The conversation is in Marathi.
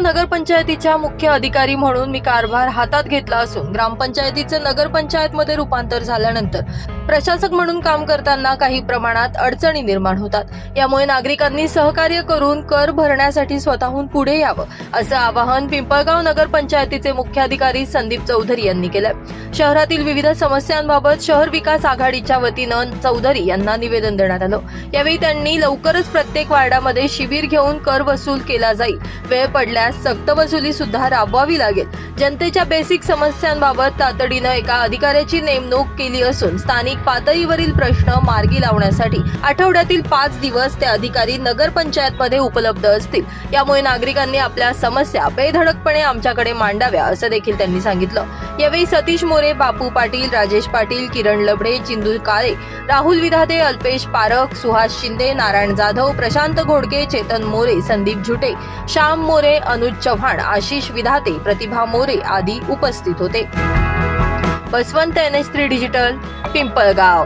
पिंपळगाव नगरपंचायतीच्या मुख्य अधिकारी म्हणून मी कारभार हातात घेतला असून ग्रामपंचायतीचं नगरपंचायतमध्ये रूपांतर झाल्यानंतर प्रशासक म्हणून काम करताना काही प्रमाणात अडचणी निर्माण होतात. यामुळे नागरिकांनी सहकार्य करून कर भरण्यासाठी स्वतःहून पुढे यावं असं आवाहन पिंपळगाव नगरपंचायतीचे मुख्याधिकारी संदीप चौधरी यांनी केलंय. शहरातील विविध समस्यांबाबत शहर विकास आघाडीच्या वतीनं चौधरी यांना निवेदन देण्यात आलं. यावेळी त्यांनी लवकरच प्रत्येक वार्डामध्ये शिबिर घेऊन कर वसूल केला जाईल. वेळ पडल्यास सक्त वसुली सुद्धा राबवावी लागेल. जनतेच्या बेसिक समस्यांबाबत तातडीनं एका अधिकाऱ्याची नेमणूक केली असून स्थानिक पातळीवरील प्रश्न मार्गी लावण्यासाठी आठवड्यातील पाच दिवस ते अधिकारी नगरपंचायतमध्ये उपलब्ध असतील. यामुळे नागरिकांनी आपल्या समस्या बेधडकपणे आमच्याकडे मांडाव्या असं देखील त्यांनी सांगितलं. यावेळी सतीश मोरे बापू पाटील राजेश पाटील किरण लबडे चिंदू काळे राहुल विधाते अल्पेश पारख सुहास शिंदे नारायण जाधव प्रशांत घोडके चेतन मोरे संदीप झुटे श्याम मोरे अनुज चव्हाण आशिष विधाते प्रतिभा मोरे आदी उपस्थित होते. Baswant N H three digital Pimpalgaon.